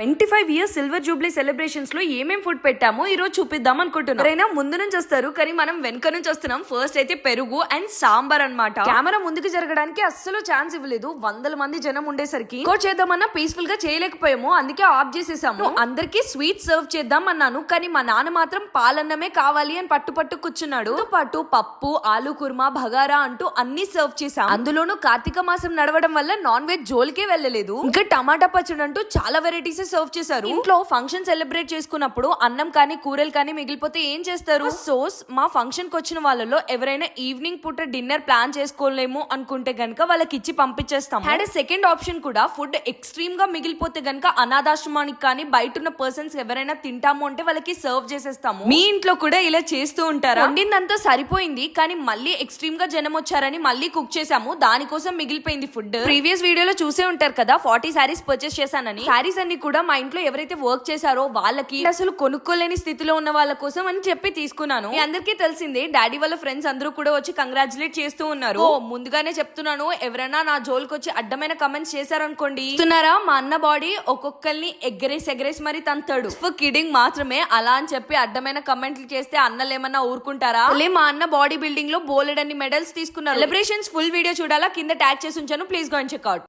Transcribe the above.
Twenty five years silver jubilee సెలబ్రేషన్స్లో ఏమేం food పెట్టామో ఈ రోజు చూపిద్దాం అనుకుంటున్నాం. ఎవరైనా ముందు నుంచి వస్తారు కానీ మనం వెనక నుంచి వస్తున్నాం. ఫస్ట్ అయితే పెరుగు అండ్ సాంబార్ అన్నమాట. కెమెరా ముందుకు జరగడానికి అస్సలు ఛాన్స్ ఇవ్వలేదు. వందల మంది జనం ఉండేసరికి ఇంకో చేద్దామన్నా పీస్ఫుల్గా చేయలేకపోయాము. అందుకే ఆఫ్ చేసేసాము. అందరికి స్వీట్ సర్వ్ చేద్దాం అన్నాను. కానీ మా నాన్న మాత్రం పాలన్నమే కావాలి అని పట్టు పట్టు కూర్చున్నాడు. పాటు పప్పు ఆలు కుర్మా భగారా అంటూ అన్ని సర్వ్ చేసాం అందులోనూ కార్తీక మాసం నడవడం వల్ల నాన్ వెజ్ జోలికే వెళ్ళలేదు. ఇంకా టమాటా పచ్చడి అంటూ చాలా వెరైటీస్ సర్వ్ చేశారు? ఇంట్లో ఫంక్షన్ సెలబ్రేట్ చేసుకున్నప్పుడు అన్నం కానీ కూరలు కానీ మిగిలిపోతే ఏం చేస్తారు? సోస్ మా ఫంక్షన్కి వచ్చిన వాళ్ళలో ఎవరైనా ఈవినింగ్ పూట డిన్నర్ ప్లాన్ చేసుకోలేము అనుకుంటే గనుక వాళ్ళకి ఇచ్చి పంపించేస్తాం అండ్ సెకండ్ ఆప్షన్ కూడా ఫుడ్ ఎక్స్ట్రీమ్గా మిగిలిపోతే గనుక అనాథాశ్రమానికి కానీ బయట ఉన్న పర్సన్స్ ఎవరైనా తింటాము అంటే వాళ్ళకి సర్వ్ చేసేస్తాము. మీ ఇంట్లో కూడా ఇలా చేస్తూ ఉంటారా? వండిందంతా సరిపోయింది కానీ మళ్ళీ ఎక్స్ట్రీమ్గా జనం వచ్చారని మళ్ళీ కుక్ చేసాము దానికోసం మిగిలిపోయింది ఫుడ్ ప్రీవియస్ వీడియోలో చూసే ఉంటారు కదా ఫార్టీ సారీస్ పర్చేస్ చేశానని. సారీస్ అన్ని కూడా మా ఇంట్లో ఎవరైతే వర్క్ చేశారో వాళ్ళకి అసలు కొనుక్కోలేని స్థితిలో ఉన్న వాళ్ళ కోసం అని చెప్పి తీసుకున్నాను. మీ అందరికీ తెలిసిందే డాడీ వాళ్ళ ఫ్రెండ్స్ అందరూ కూడా వచ్చి కంగ్రాచులేట్ చేస్తూ ఉన్నారు. ఓ ముందుగానే చెప్తున్నాను ఎవరైనా నా జోలికి వచ్చి అడ్డమైన కమెంట్స్ చేశారనుకోండి. చూస్తున్నారా మా అన్న బాడీ ఒక్కొక్కరిని ఎగ్గరేసి ఎగ్గరేసి మరి తంతాడు. కిడింగ్ మాత్రమే అలా అని చెప్పి అడ్డమైన కమెంట్లు చేస్తే అన్నలు ఏమన్నా ఊరుకుంటారా? మా అన్న బాడీ బిల్డింగ్లో బోలెడన్ని మెడల్స్ తీసుకున్నారు. సెలబ్రేషన్స్ ఫుల్ వీడియో చూడాలా? కింద ట్యాగ్ చేసి ఉంచాను. Please go and